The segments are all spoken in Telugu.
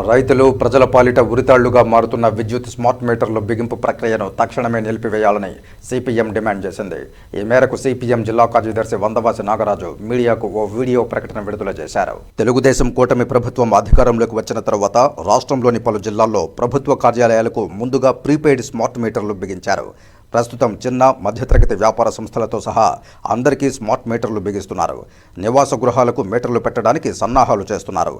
రైతులు ప్రజల పాలిట ఉరితాళ్ళుగా మారుతున్న విద్యుత్ స్మార్ట్ మీటర్ల బిగింపు ప్రక్రియను తక్షణమే నిలిపివేయాలని సిపిఎం డిమాండ్ చేసింది. ఈ మేరకు సిపిఎం జిల్లా కార్యదర్శి వందవాసి నాగరాజు మీడియాకు ఓ వీడియో ప్రకటన విడుదల చేశారు. తెలుగుదేశం కూటమి ప్రభుత్వం అధికారంలోకి వచ్చిన తర్వాత రాష్ట్రంలోని పలు జిల్లాల్లో ప్రభుత్వ కార్యాలయాలకు ముందుగా ప్రీపెయిడ్ స్మార్ట్ మీటర్లు బిగించారు. ప్రస్తుతం చిన్న మధ్యతరగతి వ్యాపార సంస్థలతో సహా అందరికీ స్మార్ట్ మీటర్లు బిగిస్తున్నారు. నివాస గృహాలకు మీటర్లు పెట్టడానికి సన్నాహాలు చేస్తున్నారు.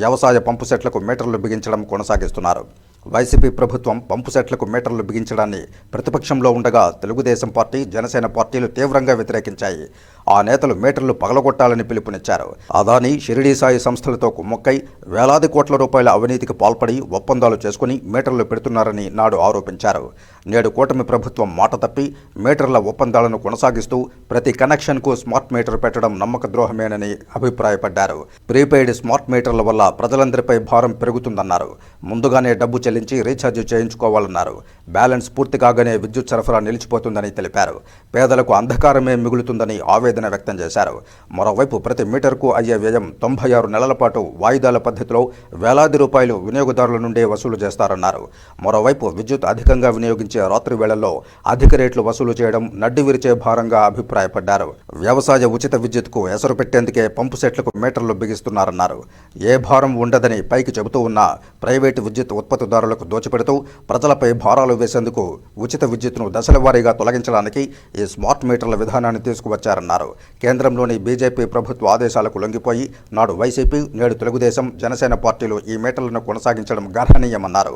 వ్యవసాయ పంపు సెట్లకు మీటర్లు బిగించడం కొనసాగిస్తున్నారు. వైసీపీ ప్రభుత్వం పంపు సెట్లకు మీటర్లు బిగించడాన్ని ప్రతిపక్షంలో ఉండగా తెలుగుదేశం పార్టీ జనసేన పార్టీలు తీవ్రంగా వ్యతిరేకించాయి. ఆ నేతలు మీటర్లు పగలగొట్టాలని పిలుపునిచ్చారు. అదాని షిరిడీ సాయి సంస్థలతో కుమ్మక్కై వేలాది కోట్ల రూపాయల అవినీతికి పాల్పడి ఒప్పందాలు చేసుకుని మీటర్లు పెడుతున్నారని నాడు ఆరోపించారు. నేడు కూటమి ప్రభుత్వం మాట తప్పి మీటర్ల ఒప్పందాలను కొనసాగిస్తూ ప్రతి కనెక్షన్కు స్మార్ట్ మీటర్ పెట్టడం నమ్మక ద్రోహమేనని అభిప్రాయపడ్డారు. ప్రీపెయిడ్ స్మార్ట్ మీటర్ల వల్ల ప్రజలందరిపై భారం పెరుగుతుందన్నారు. ముందుగానే డబ్బు చెల్లి చెల్లించి రీఛార్జ్ చేయించుకోవాలన్నారు. బ్యాలెన్స్ పూర్తి కాగానే విద్యుత్ సరఫరా నిలిచిపోతుందని తెలిపారు. పేదలకు అంధకారమే మిగులుతుందని ఆవేదన వ్యక్తం చేశారు. మరోవైపు ప్రతి మీటర్కు అయ్యే వ్యయం తొంభై ఆరు నెలల పాటు వాయిదాల పద్ధతిలో వేలాది రూపాయలు వినియోగదారుల నుండే వసూలు చేస్తారన్నారు. మరోవైపు విద్యుత్ అధికంగా వినియోగించే రాత్రి వేళల్లో అధిక రేట్లు వసూలు చేయడం నడ్డి విరిచే భారంగా అభిప్రాయపడ్డారు. వ్యవసాయ ఉచిత విద్యుత్కు ఎసరు పెట్టేందుకే పంపు సెట్లకు మీటర్లు బిగిస్తున్నారన్నారు. ఏ భారం ఉండదని పైకి చెబుతూ ఉన్నా ప్రైవేటు విద్యుత్ ఉత్పత్తిదారులకు దోచిపెడుతూ ప్రజలపై భారాలు వేసేందుకు ఉచిత విద్యుత్ను దశల వారీగా తొలగించడానికి ఈ స్మార్ట్ మీటర్ల విధానాన్ని తీసుకువచ్చారన్నారు. కేంద్రంలోని బీజేపీ ప్రభుత్వ ఆదేశాలకు లొంగిపోయి నాడు వైసీపీ నేడు తెలుగుదేశం జనసేన పార్టీలు ఈ మీటర్లను కొనసాగించడం గర్హనీయమన్నారు.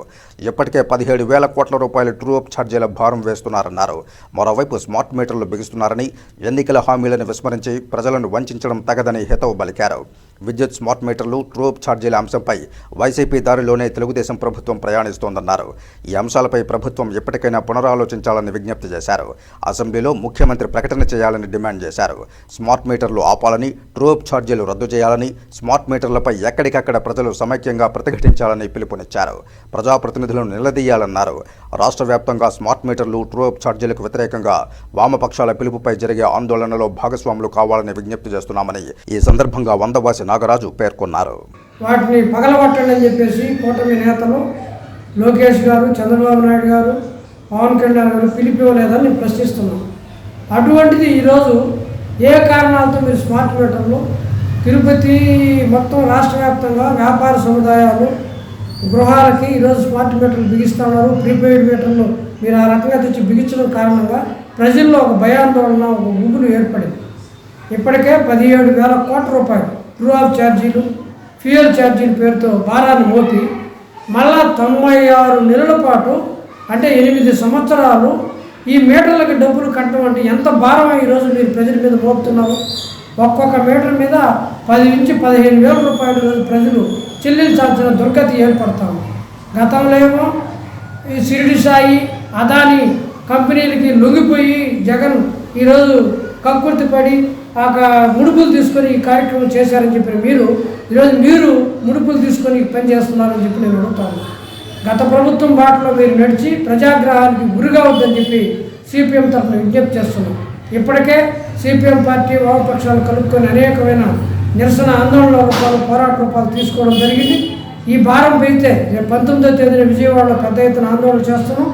ఇప్పటికే పదిహేడు వేల కోట్ల రూపాయల ట్రూఅప్ ఛార్జీల భారం వేస్తున్నారన్నారు. మరోవైపు స్మార్ట్ మీటర్లు బిగిస్తున్నారని ఎన్నికల హామీలను విస్మరించి ప్రజలను వంచడం తగదని హితవు పలికారు. విద్యుత్ స్మార్ట్ మీటర్లు ట్రూప్ ఛార్జీల అంశంపై వైసీపీ దారిలోనే తెలుగుదేశం ప్రభుత్వం ప్రయాణిస్తోందన్నారు. ఈ అంశాలపై ప్రభుత్వం ఎప్పటికైనా పునరాలోచించాలని విజ్ఞప్తి చేశారు. అసెంబ్లీలో ముఖ్యమంత్రి ప్రకటన చేయాలని డిమాండ్ చేశారు. స్మార్ట్ మీటర్లు ఆపాలని ట్రూప్ ఛార్జీలు రద్దు చేయాలని స్మార్ట్ మీటర్లపై ఎక్కడికక్కడ ప్రజలు సమైక్యంగా ప్రతిఘటించాలని పిలుపునిచ్చారు. ప్రజాప్రతినిధులను నిలదీయాలన్నారు. రాష్ట్ర వ్యాప్తంగా స్మార్ట్ మీటర్లు ట్రూప్ ఛార్జీలకు వ్యతిరేకంగా వామపక్షాల పిలుపుపై జరిగే ఆందోళనలో భాగస్వాములు కావాలని విజ్ఞప్తి చేస్తున్నామని ఈ సందర్భంగా వందవాసి నాగరాజు పేర్కొన్నారు. వాటిని పగలగొట్టండి అని చెప్పేసి కూటమి నేతలు లోకేష్ గారు చంద్రబాబు నాయుడు గారు పవన్ కళ్యాణ్ గారు పిలిపివ్వలేదని నేను ప్రశ్నిస్తున్నాను అటువంటిది ఈరోజు ఏ కారణాలతో మీరు స్మార్ట్ మీటర్లు తిరుపతి మొత్తం రాష్ట్ర వ్యాప్తంగా వ్యాపార సముదాయాలు గృహాలకి ఈరోజు స్మార్ట్ మీటర్లు బిగిస్తున్నారు ప్రీపెయిడ్ మీటర్లు మీరు ఆ రకంగా తెచ్చి బిగించడం కారణంగా ప్రజల్లో ఒక భయాందోళన ఒక గుబులు ఏర్పడింది. ఇప్పటికే పదిహేడు వేల కోట్ల రూపాయలు ట్రూ ఆఫ్ ఛార్జీలు ఫ్యూయల్ ఛార్జీల పేరుతో భారాన్ని మోపి మళ్ళా తొంభై ఆరు నెలల పాటు అంటే ఎనిమిది సంవత్సరాలు ఈ మీటర్లకు డబ్బులు కట్టడం అంటే ఎంత భారం ఈరోజు మీరు ప్రజల మీద మోపుతున్నారు? ఒక్కొక్క మీటర్ మీద పది నుంచి పదిహేను వేల రూపాయలు ప్రజలు చెల్లించాల్సిన దుర్గతి ఏర్పడతాము గతంలో ఏమో ఈ షిరిడి సాయి అదాని కంపెనీలకి లొంగిపోయి జగన్ ఈరోజు కక్కుర్తి పడి ఆ ముడుపులు తీసుకొని ఈ కార్యక్రమం చేశారని చెప్పిన మీరు ఈరోజు మీరు ముడుపులు తీసుకొని పని చేస్తున్నారని చెప్పి నేను అడుగుతాను. గత ప్రభుత్వం బాటలో మీరు నడిచి ప్రజాగ్రహానికి గురిగా వద్దని చెప్పి సిపిఎం తరఫున విజ్ఞప్తి చేస్తున్నాం. ఇప్పటికే సిపిఎం పార్టీ వామపక్షాలు కలుపుకొని అనేకమైన నిరసన ఆందోళన రూపాలు పోరాట రూపాలు తీసుకోవడం జరిగింది. ఈ భారం పెరిగితే రేపు పంతొమ్మిదో తేదీన విజయవాడలో పెద్ద ఎత్తున ఆందోళన చేస్తున్నాం.